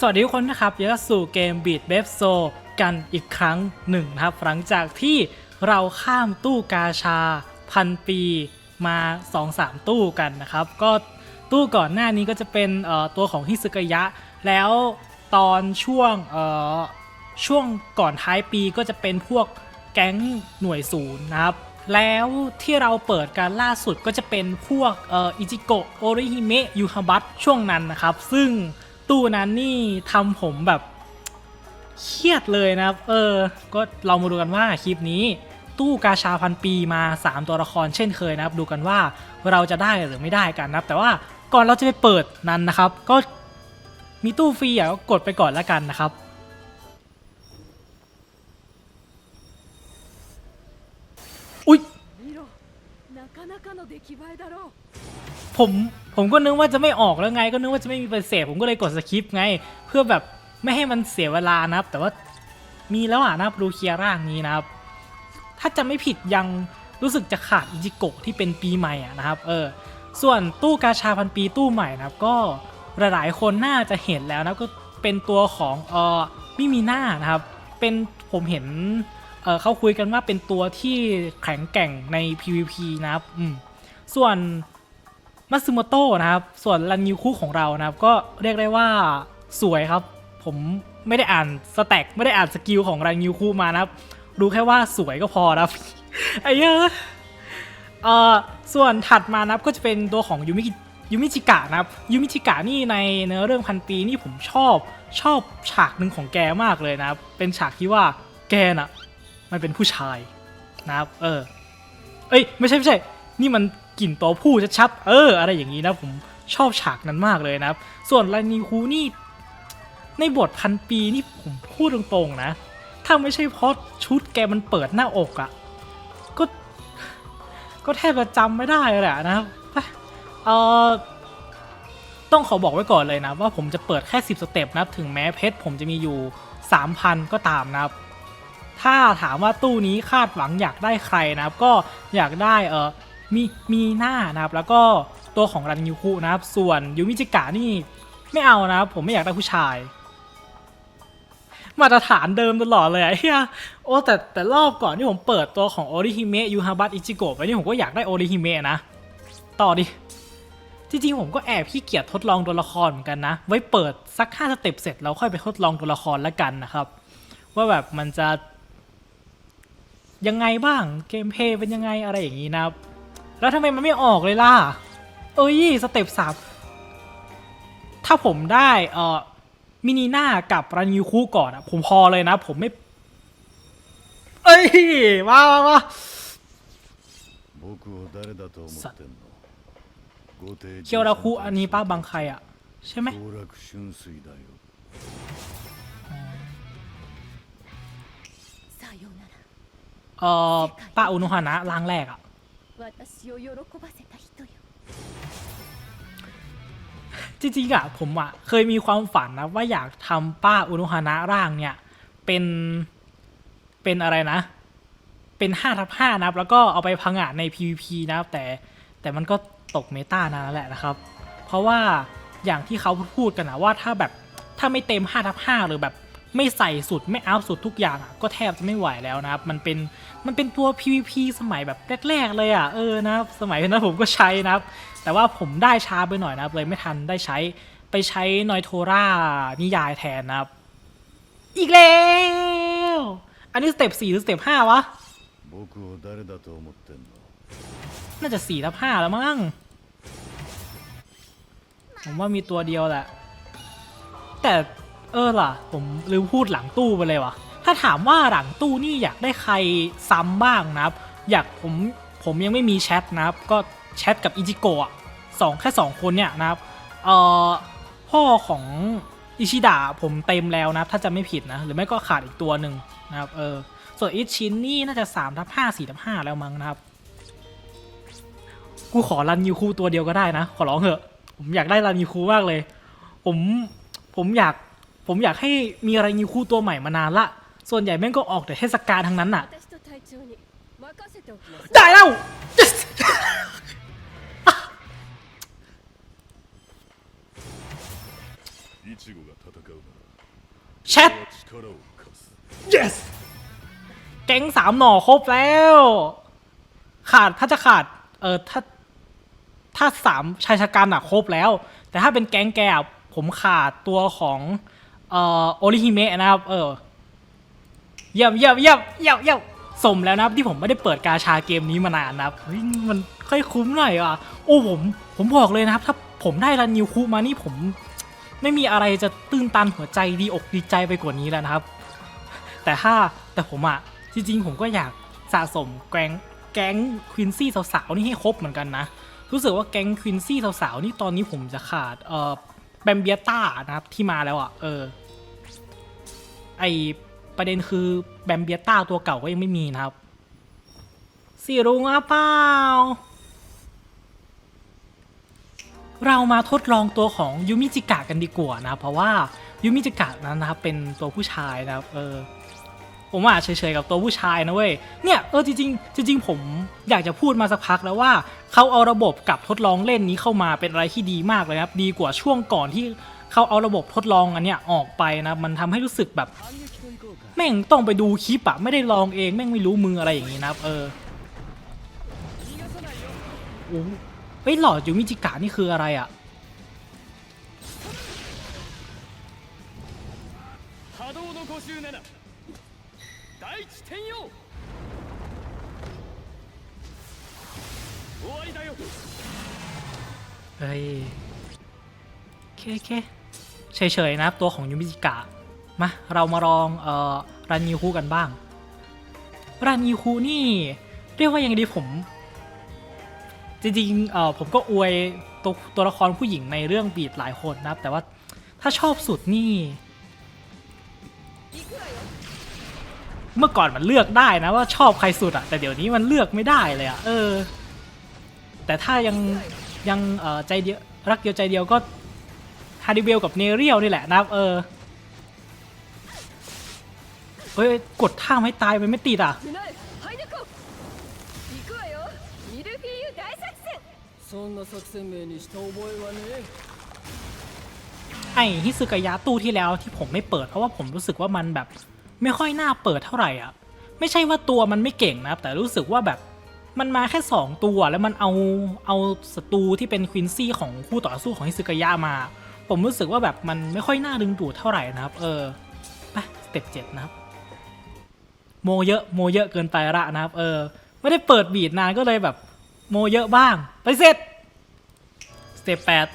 สวัสดีทุกคนนะครับย้อนสู่เกม Beat b a b s o กันอีกครั้งหนึ่งนะครับ หลังจากที่เราข้ามตู้กาชาพันปีมา 2-3 ตู้กันนะครับ ก็ตู้ก่อนหน้านี้ก็จะเป็นตัวของฮิซึกยะ แล้วตอนช่วงช่วงก่อนท้ายปีก็จะเป็นพวกแก๊งหน่วยศูนย์นะครับ แล้วที่เราเปิดการล่าสุดก็จะเป็นพวกอิจิโกะโอริฮิเมะยูฮาบัตช่วงนั้นนะครับ ซึ่ง ตู้นั้นนี่ทำผมแบบเครียดเลยนะครับ เออ ก็เรามาดูกันว่าคลิปนี้ ตู้กาชาพันปีมา 3 ตัวละครเช่นเคยนะครับ ดูกันว่าเราจะได้หรือไม่ได้กันนะครับ แต่ว่าก่อนเราจะไปเปิดนั้นนะครับ ก็มีตู้ฟรีอะก็กดไปก่อนแล้วกันนะครับ ผมผมก็นึกว่าจะไม่ออกแล้วไง ก็นึกว่าจะไม่มีเปอร์เซ็นต์ผมก็เลยกดสคริปต์ไง เพื่อแบบไม่ให้มันเสียเวลานะครับ แต่ว่ามีแล้วอะนะครับดูเคียร์ร่างนี้นะครับ ถ้าจะไม่ผิดยังรู้สึกจะขาดอิจิโกะที่เป็นปีใหม่อะนะครับเออส่วนตู้กาชาพันปีตู้ใหม่นะครับ ก็หลายๆคนน่าจะเห็นแล้วนะก็เป็นตัวของเออมิมีหน้านะครับ เป็นผมเห็น เขาคุยกันว่าเป็นตัวที่แข็งแกร่งใน PVP นะครับส่วนมัตสึโมโตะนะครับ ส่วนรันยูคุของเรานะครับ ก็เรียกได้ว่าสวยครับ ผมไม่ได้อ่านสแต็กไม่ได้อ่านสกิลของรันยูคุมานะครับดูแค่ว่าสวยก็พอนะครับไอ้เยอะเอ่อส่วนถัดมานะครับก็จะเป็นตัวของยูมิยูมิจิกะนะครับยูมิจิกะนี่ในเนื้อเรื่องพันปีนี่ผมชอบชอบฉากหนึ่งของแกมากเลยนะครับ เป็นฉากที่ว่าแกน่ะ มันเป็นผู้ชายนะครับ เออ เอ้ย ไม่ใช่ไม่ใช่ นี่มันกลิ่นตัวผู้ชัดๆเออ อะไรอย่างนี้นะผมชอบฉากนั้นมากเลยนะครับ ส่วนไลนีคูนี่ ในบทพันปีนี่ผมพูดตรงๆนะ ถ้าไม่ใช่เพราะชุดแกมันเปิดหน้าอกอะ่ะ ก็ ก็แทบจะจำไม่ได้เลยะนะครับเออต้องขอบอกไว้ก่อนเลยนะ ว่าผมจะเปิดแค่ 10 สเต็ปนะครับ ถึงแม้เพชรผมจะมีอยู่ 3,000 ก็ตามนะครับ ถ้าถามว่าตู้นี้คาดหวังอยากได้ใครนะครับ ก็อยากได้เออมีมีหน้านะครับ แล้วก็ตัวของรันยูคุนะครับ ส่วนยูมิจิกะนี่ไม่เอานะครับ ผมไม่อยากได้ผู้ชาย มาตรฐานเดิมตลอดเลยอะเฮียโอ้แต่แต่รอบก่อนที่ผมเปิดตัวของโอริฮิเมะยูฮาบัตอิจิโกะไปนี่ผมก็อยากได้โอริฮิเมะนะ ต่อดิจริงๆผมก็แอบขี้เกียจทดลองตัวละครเหมือนกันนะ ไว้เปิดสักห้าสเต็ปเสร็จแล้วค่อยไปทดลองตัวละครแล้วกันนะครับ ว่าแบบมันจะ ยังไงบ้างเกมเพย์เป็นยังไงอะไรอย่างนี้นะแล้วทำไมมันไม่ออกเลยล่ะ เอ้ยสเต็ปสามถ้าผมได้เอ่อมินีนากับรันยูคู่ก่อนอะผมพอเลยนะ ผมไม่ เอ้ยมามามาสัตว์เคียวราคูอันนี้ป้าบางใครอะใช่ไหม เอ่อป้าอุนุฮานะร่างแรกอะจริงๆอะผมอะเคยมีความฝันนะว่าอยากทำป้าอุนุฮานะร่างเนี่ย เป็นเป็นอะไรนะ เป็นห้าทับห้านับ แล้วก็เอาไปพังงะใน PVP นะครับแต่แต่มันก็ตกเมตานานแหละนะครับ เพราะว่าอย่างที่เขาพูดกันนะว่าถ้าแบบถ้าไม่เต็ม5ทับ5หรือแบบ ไม่ใส่สุดไม่อัพสุดทุกอย่างก็แทบจะไม่ไหวแล้วนะครับ มันเป็นมันเป็นตัว PVP สมัยแบบแรก ๆ เลยอะเออนะสมัยนั้นผมก็ใช้นะครับ แต่ว่าผมได้ช้าไปหน่อยนะครับ เลยไม่ทันได้ใช้ไปใช้นอยโทรานิยายแทนนะครับ อีกแล้ว อันนี้สเต็ปสี่หรือสเต็ปห้าวะน่าจะสี่ทับห้าแล้วมั้งผมว่ามีตัวเดียวแหละแต่ เออล่ะ ผมลืมพูดหลังตู้ไปเลยวะถ้าถามว่าหลังตู้นี่อยากได้ใครซ้ำบ้างนะครับ อยากผมผมยังไม่มีแชทนะครับ ก็แชทกับอิจิโกะสองแค่สองคนเนี่ยนะครับ เอ่อพ่อของอิชิดะผมเต็มแล้วนะถ้าจะไม่ผิดนะ หรือไม่ก็ขาดอีกตัวหนึ่งนะครับเออส่วนอิชินนี่น่าจะ3ทับ5 4ทับ5แล้วมั้งนะครับ กูขอรันยูคูตัวเดียวก็ได้นะ ขอร้องเถอะ ผมอยากได้รันยูคูมากเลย ผมผมอยาก ผมอยากให้มีอะไรงี้คู่ตัวใหม่มานานละ ส่วนใหญ่แม่งก็ออกแต่เทศกาลทั้งนั้นน่ะ ได้แล้ว แชท yes แก๊งสามหน่อครบแล้ว ขาดถ้าจะขาด เออถ้า ถ้าสามชายชะกันอะครบแล้ว แต่ถ้าเป็นแก๊งแกอะผมขาดตัวของ เอ่อโอริฮิเมะนะครับ เออเยี่ยมเยี่ยมเยี่ยมเยี่ยมเยี่ยมสมแล้วนะครับที่ผมไม่ได้เปิดกาชาเกมนี้มานานนะครับเฮ้ยมันค่อยคุ้มหน่อยอะโอ้ผมผมบอกเลยนะครับ ถ้าผมได้รันนิวคูมานี่ผม ไม่มีอะไรจะตื้นตันหัวใจดีอกดีใจไปกว่านี้แล้วนะครับ แต่ถ้าแต่ผมอะจริงๆผมก็อยากสะสมแกงแก๊งควินซี่สาวๆนี่ให้ครบเหมือนกันนะรู้สึกว่าแก๊งควินซี่สาวๆนี่ตอนนี้ผมจะขาดเอ่อ แบมเบียต้านะครับที่มาแล้วอะเออไอประเด็นคือแบมเบียต้าตัวเก่าก็ยังไม่มีนะครับสีรุงอะเปล่าเรามาทดลองตัวของยูมิจิกะกันดีกว่านะเพราะว่ายูมิจิกะนั้นนะครับเป็นตัวผู้ชายนะครับเออ ผมว่าเฉยๆกับตัวผู้ชายนะเว้ย เนี่ยเออจริงๆจริง ๆ ผมอยากจะพูดมาสักพักแล้วว่าเขาเอาระบบกับทดลองเล่นนี้เข้ามาเป็นอะไรที่ดีมากเลยครับ ดีกว่าช่วงก่อนที่เขาเอาระบบทดลองอันเนี้ยออกไปนะ มันทำให้รู้สึกแบบ แม่งต้องไปดูคลิปอะไม่ได้ลองเองแม่งไม่รู้มืออะไรอย่างนี้นะครับ เออโอ้เฮ้ยหลอดยูมิจิกะนี่คืออะไรอะ 波動の57 大地転用終わりだよ เฮ้ยโอเคโอเคเฉยๆนะครับตัวของยูมิจิกะ มา เรามาลองเอ่อรันยูคูกันบ้าง รันยูคูนี่ เรียกว่ายังไงดีผม จริงๆเอ่อผมก็อวยตัวตัวละครผู้หญิงในเรื่องบีดหลายคนนะครับ แต่ว่าถ้าชอบสุดนี่ เมื่อก่อนมันเลือกได้นะว่าชอบใครสุดอะแต่เดี๋ยวนี้มันเลือกไม่ได้เลยอะเออ แต่ถ้ายังยังเออใจเดียวรักเดียวใจเดียวก็ฮาริเบลกับเนเรียลนี่แหละนะเออเอ้ยกดท่าให้ตายมันไม่ติดอะไอฮิซึกายะตู้ที่แล้วที่ผมไม่เปิดเพราะว่าผมรู้สึกว่ามันแบบ ไม่ค่อยน่าเปิดเท่าไหร่อะ ไม่ใช่ว่าตัวมันไม่เก่งนะครับแต่รู้สึกว่าแบบมันมาแค่ 2 ตัวแล้วมันเอาเอาศัตรูที่เป็นควินซี่ของคู่ต่อสู้ของฮิซึกายะมา ผมรู้สึกว่าแบบมันไม่ค่อยน่าดึงดูดเท่าไหร่นะครับ เออไปสเต็ปเจ็ดนะครับ โมเยอะโมเยอะเกินไปละนะครับ เออ ไม่ได้เปิดบีดนานก็เลยแบบ โมเยอะบ้าง ไปเสร็จสเต็ปแปด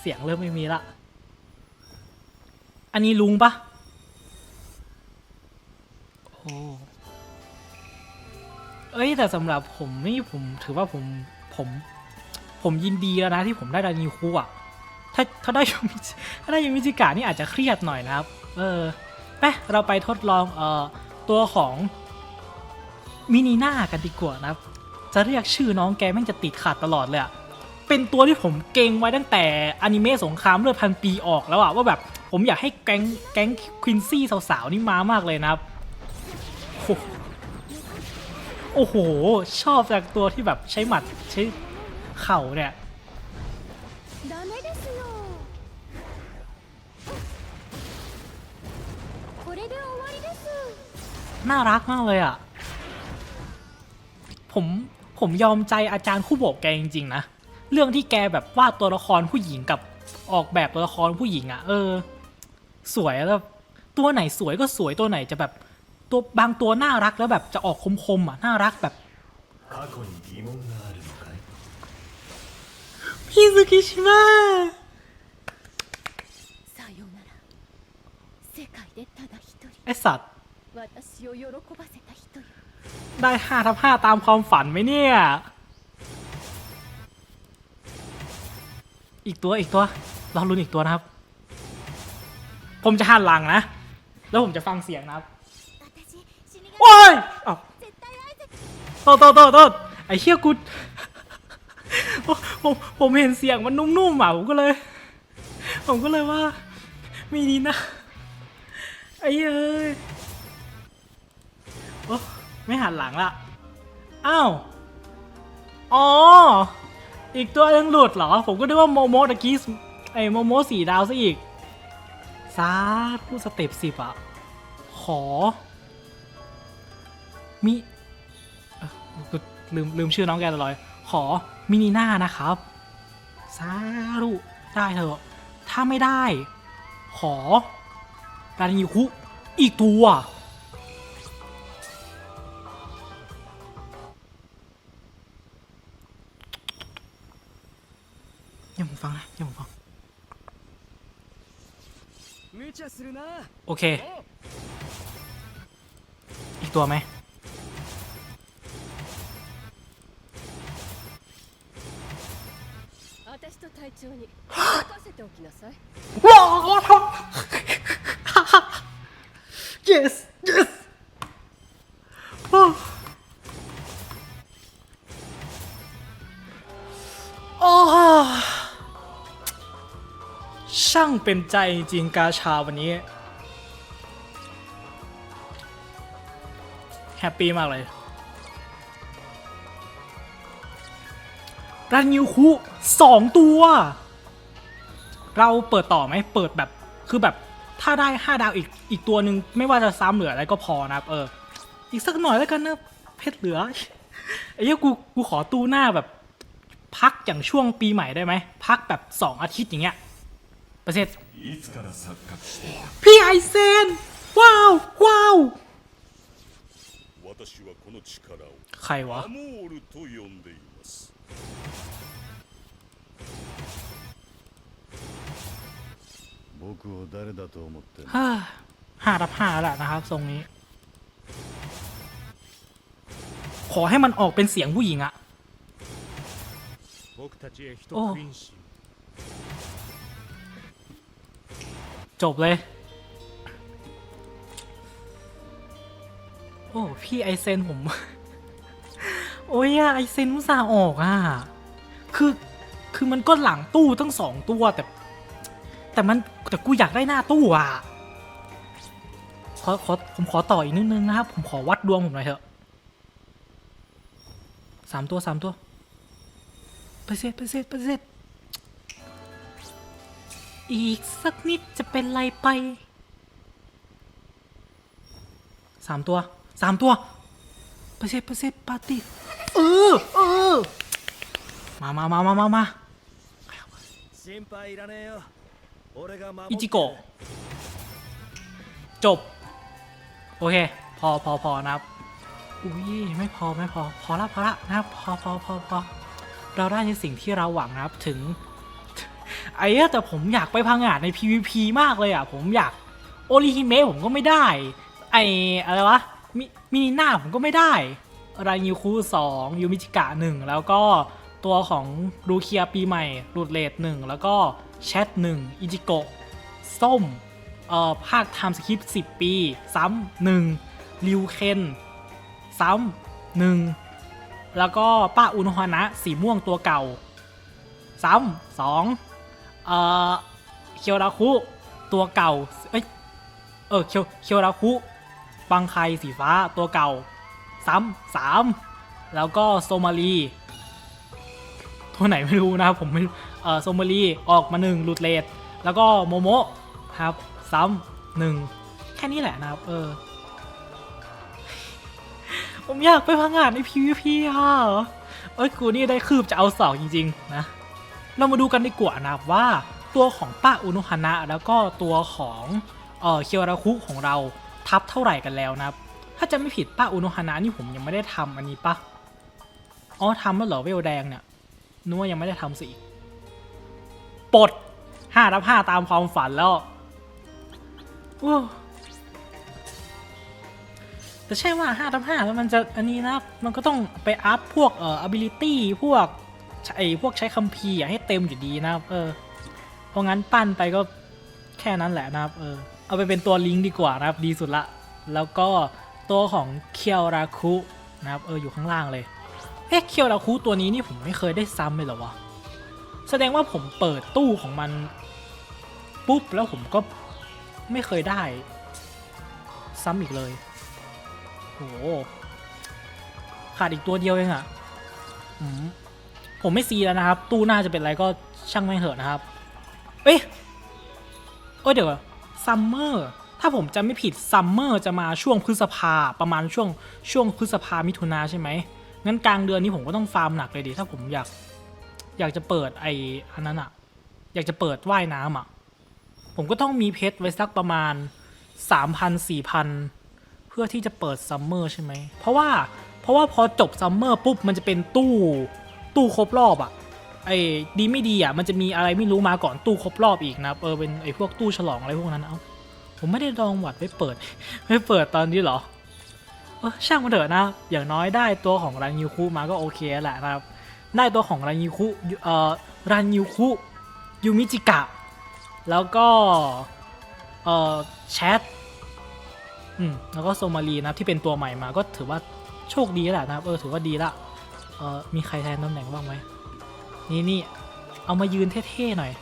เสียงเริ่มไม่มีละ อันนี้ลุงปะ เอ้ยแต่สำหรับผมนี่ผมถือว่าผมผม ผมยินดีแล้วนะที่ผมได้ดานิคูอะ ถ้าถ้าได้ยูมิจิถ้าได้ยูมิจิกะนี่อาจจะเครียดหน่อยนะครับ เออไปเราไปทดลองเอ่อตัวของมินีน่ากันดีกว่านะครับ จะเรียกชื่อน้องแกแม่งจะติดขัดตลอดเลยอะเป็นตัวที่ผมเก่งไว้ตั้งแต่อนิเมะสงครามเลือดพันปีออกแล้วอะว่าแบบผมอยากให้แก๊งแก๊งควินซี่สาวๆนี่มามากเลยนะครับ โอ้โห ชอบจากตัวที่แบบใช้หมัดใช้เข่าเนี่ยน่ารักมากเลยอะ ผมผมยอมใจอาจารย์คู่บอกแกจริงๆนะ เรื่องที่แกแบบวาดตัวละครผู้หญิงกับออกแบบตัวละครผู้หญิงอะ เออ สวยแล้วตัวไหนสวยก็สวยตัวไหนจะแบบ ตัวบางตัวน่ารักแล้วแบบจะออกคมๆอะน่ารักแบบพี่ซูกิชิมะไอสัตว์ได้ห้าทับห้าตามความฝันไหมเนี่ย อีกตัวอีกตัวเราลุ้นอีกตัวนะครับ ผมจะหันหลังนะ แล้วผมจะฟังเสียงนะครับ โอ้ยอ้าวโทษโทษโทษโทษไอ้เชี่ยกูผมผมเห็นเสียงมันนุ่มๆอะผมก็เลย ผมก็เลยว่า มีนี่นะ ไอ้เอ้ยโอ้ไม่หันหลังละอ้าว อ๋อ อีกตัวยังหลุดเหรอ ผมก็ได้ว่าโมโมตะกี้ไอ้โมโมสีดาวซะอีก ซาผู้สเต็ปสิบอะ ขอ มิลืมลืมชื่อน้องแกตลอดขอมินีน่านะครับซาธุได้เถอะ ถ้าไม่ได้ ขอรานิคุอีกตัวยังผมฟังนะยังผมฟัง โอเค อีกตัวไหม 私と隊長に任せておきなさい ว้าว yes yes โอ้โอ้ช่างเป็นใจจริงๆกาชาวันนี้ แฮปปี้มากเลย รันยูคุสองตัว เราเปิดต่อไหมเปิดแบบคือแบบถ้าได้ห้าดาวอีกอีกตัวหนึ่งไม่ว่าจะซ้ำเหลืออะไรก็พอนะครับ เออ อีกสักหน่อยแล้วกันนะ เพชรเหลือไอ้เหี้ยกูกูขอตู้หน้าแบบ พักอย่างช่วงปีใหม่ได้ไหม พักแบบ 2 อาทิตย์อย่างเงี้ยประเสริฐพี่ไอเซน ว้าว ว้าว ใครวะ 僕を誰だと思ってんの ห้าห้ารับห้าแล้วนะครับ ทรงนี้ ขอให้มันออกเป็นเสียงผู้หญิงอะ 僕たちへ一おクインシ จบเลย โอ้ พี่ไอเซนผม โอ้ยอะไอเซนอุตส่าห์ออกอะคือคือมันก็หลังตู้ตั้งสองตัวแต่ แต่มันแต่กูอยากได้หน้าตู้อะขอขอผมขอต่ออีกนิดนึงนะครับ ผมขอวัดดวงผมหน่อยเถอะสามตัวสามตัวไปเสร็จไปเสร็จไปเสร็จอีกสักนิดจะเป็นไรไปสามตัวสามตัวเปเซ็ต์เปเซ็ตปาร์ตี้ เออเออมามามามามามาอิจิโกะจบ โอเค พอพอพอนะครับ อุ้ยไม่พอไม่พอ พอละพอละนะครับ พอพอพอพอเราได้ในสิ่งที่เราหวังนะครับถึง ไอ้แต่ผมอยากไปพังงาดใน PVP มากเลยอะ ผมอยากโอริฮิเมะผมก็ไม่ได้ ไอ้อะไรวะมิมินิน่าผมก็ไม่ได้ รายูคูสองยูมิจิกะหนึ่งแล้วก็ตัวของรูเคียปีใหม่รูดเลดหนึ่งแล้วก็แชทหนึ่งอิจิโกะส้มเอ่อภาคไทม์สคริปต์10ปี ซ้ำหนึ่งริวเคนซ้ำหนึ่งแล้วก็ป้าอุนฮานะ สีม่วงตัวเก่า ซ้ำสองเอ่อเคียวราคุ ตัวเก่า เอ้ย เออเคียวเคียวราคุ บังไคสีฟ้าตัวเก่า ซ้ำสามแล้วก็โซมาลีตัวไหนไม่รู้นะครับผมไม่เออโซมาลีออกมาหนึ่งหลุดเลดแล้วก็โมโมะครับซ้ำหนึ่งแค่นี้แหละนะครับเออผมอยากไปพังงานใน PVP อะเอ้ยกูนี่ได้คืบจะเอาสองจริง ๆ นะ เรามาดูกันดีกว่านะครับว่าตัวของป้าอุนุฮานะแล้วก็ตัวของเออเคียวราคุของเราทับเท่าไหร่กันแล้วนะครับ ถ้าจะไม่ผิดป้าอุนุฮานะนี่ผมยังไม่ได้ทำอันนี้ปะอ๋อทำแล้วเหรอเวลแดงเนี่ยนึกว่ายังไม่ได้ทำสิปลดห้ารับห้าตามความฝันแล้วแต่ใช่ว่า5ทับ5แล้วมันจะอันนี้นะ มันก็ต้องไปอัพพวกเอ่อ ability พวกไอ้พวกใช้คัมภีร์ให้เต็มอยู่ดีนะเออ เพราะงั้นปั้นไปก็แค่นั้นแหละนะครับ เออ เอาไปเป็นตัวลิงก์ดีกว่านะครับ ดีสุดละ แล้วก็ ตัวของเคียวราคุนะครับเอออยู่ข้างล่างเลยเอ๊ะเคียวราคุตัวนี้นี่ผมไม่เคยได้ซ้ำเลยเหรอวะแสดงว่าผมเปิดตู้ของมันปุ๊บแล้วผมก็ไม่เคยได้ ซ้ำอีกเลยโหขาดอีกตัวเดียวเองอะอืมผมไม่ซีแล้วนะครับ ตู้หน้าจะเป็นอะไรก็ช่างไม่เหอะนะครับ เอ้ยเอ้ยเดี๋ยวซัมเมอร์ ถ้าผมจำไม่ผิดซัมเมอร์จะมาช่วงพฤษภาประมาณช่วงช่วงพฤษภามิถุนาใช่ไหมงั้นกลางเดือนนี้ผมก็ต้องฟาร์มหนักเลยดิถ้าผมอยากอยากจะเปิดไออันนั้นอะอยากจะเปิดว่ายน้ำอะผมก็ต้องมีเพชรไว้สักประมาณสามพันสี่พันเพื่อที่จะเปิดซัมเมอร์ใช่ไหมเพราะว่าเพราะว่าพอจบซัมเมอร์ปุ๊บมันจะเป็นตู้ตู้ครบรอบอะไอ้ดีไม่ดีอะมันจะมีอะไรไม่รู้มาก่อนตู้ครบรอบอีกนะเออเป็นไอ้พวกตู้ฉลองอะไรพวกนั้นเอา ผมไม่ได้ลองหวัดไว้เปิด ไม่เปิดตอนนี้หรอเออช่างมันเถอะนะอย่างน้อยได้ตัวของรันยูคุมาก็โอเคแหละนะครับ ได้ตัวของรันยูคุเอ่อรันยูคุยูมิจิกะ แล้วก็เอ่อแชทอืมแล้วก็โซมารีนะที่เป็นตัวใหม่มาก็ถือว่าโชคดีแล้วแหละนะครับเออถือว่าดีละเออมีใครแทนตำแหน่งบ้างไหมนี่นี่เอามายืนเท่ๆหน่อย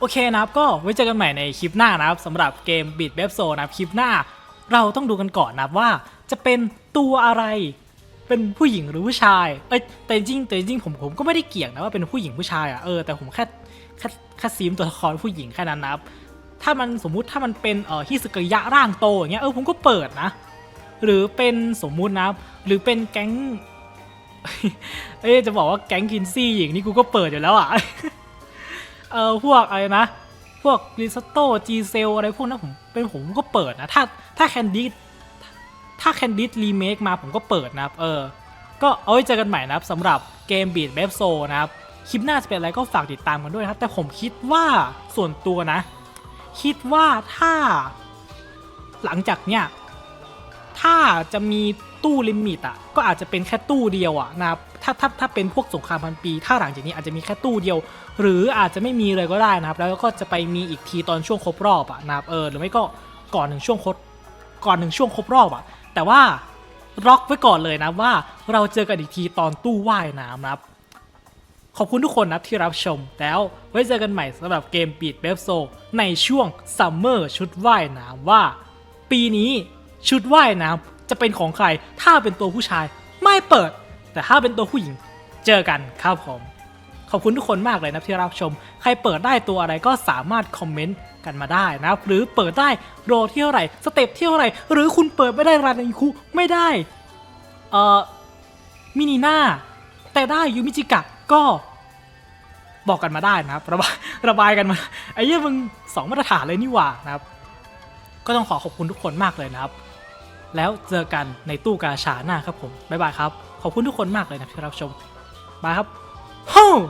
โอเคนะครับก็ไว้เจอกันใหม่ในคลิปหน้านะครับสำหรับเกม Beat w e b z o นะครับคลิปหน้า เราต้องดูกันก่อนนะครับว่าจะเป็นตัวอะไร เป็นผู้หญิงหรือผู้ชาย เอ้ยแต่จริงแต่จริงผมผมก็ไม่ได้เกี่ยงนะว่าเป็นผู้หญิงผู้ชายอะเออแต่ผมแค่แค่แค่ซีมตัวละครผู้หญิงแค่นั้นนะครับถ้ามันสมมุติถ้ามันเป็นเอ่อฮิสกิยะร่างโตอย่างเงี้ยเออผมก็เปิดนะ หรือเป็นสมมุตินะครับหรือเป็นแก๊งเอ้ยจะบอกว่าแก๊งคินซี่หญิงนี่กูก็เปิดอยู่แล้วอะ เออพวกอะไรนะ พวกริซโต้จีเซลอะไรพวกนั้นผมเป็นผมก็เปิดนะ ถ้าถ้าแคนดี้ถ้าแคนดิดรีเมคมาผมก็เปิดนะครับ เออ ก็เอาไว้เจอกันใหม่นะครับสำหรับเกมบีดเบฟโซนะครับ คลิปหน้าจะเป็นอะไรก็ฝากติดตามกันด้วยนะครับ แต่ผมคิดว่าส่วนตัวนะ คิดว่าถ้า หลังจากเนี้ย ถ้าจะมีตู้ลิมิตอะก็อาจจะเป็นแค่ตู้เดียวอะนะถ้าถ้าถ้าเป็นพวกสงครามพันปี ถ้าหลังจากนี้อาจจะมีแค่ตู้เดียว หรืออาจจะไม่มีเลยก็ได้นะครับ แล้วก็จะไปมีอีกทีตอนช่วงครบรอบอะนะครับเออหรือไม่ก็ก่อนหนึ่งช่วงครบก่อนหนึ่งช่วงครบรอบอะแต่ว่าล็อกไว้ก่อนเลยนะว่าเราเจอกันอีกทีตอนตู้ว่ายน้ำนะครับ ขอบคุณทุกคนนะที่รับชมแล้วไว้เจอกันใหม่สำหรับเกมปีดเบฟโซในช่วงซัมเมอร์ชุดว่ายน้ำว่า ปีนี้ ชุดว่ายน้ำจะเป็นของใคร ถ้าเป็นตัวผู้ชายไม่เปิด แต่ถ้าเป็นตัวผู้หญิง เจอกันครับผมขอบคุณทุกคนมากเลยนะที่รับชม ใครเปิดได้ตัวอะไรก็สามารถคอมเมนต์กันมาได้นะครับหรือเปิดได้โรเที่ยวไหร่สเต็ปเที่ยวไหร่ หรือคุณเปิดไม่ได้รันอิคุไม่ได้ เอ่อ มินิน่า แต่ได้ยูมิจิกะก็ บอกกันมาได้นะครับ ระบายระบายกันมา ไอ้เหี้ยมึงสองมาตรฐานเลยนี่หว่านะครับ ก็ต้องขอขอบคุณทุกคนมากเลยนะครับ แล้วเจอกันในตู้กาชาหน้าครับผม บ๊ายบายครับ ขอบคุณทุกคนมากเลยนะที่รับชม บายครับฮู้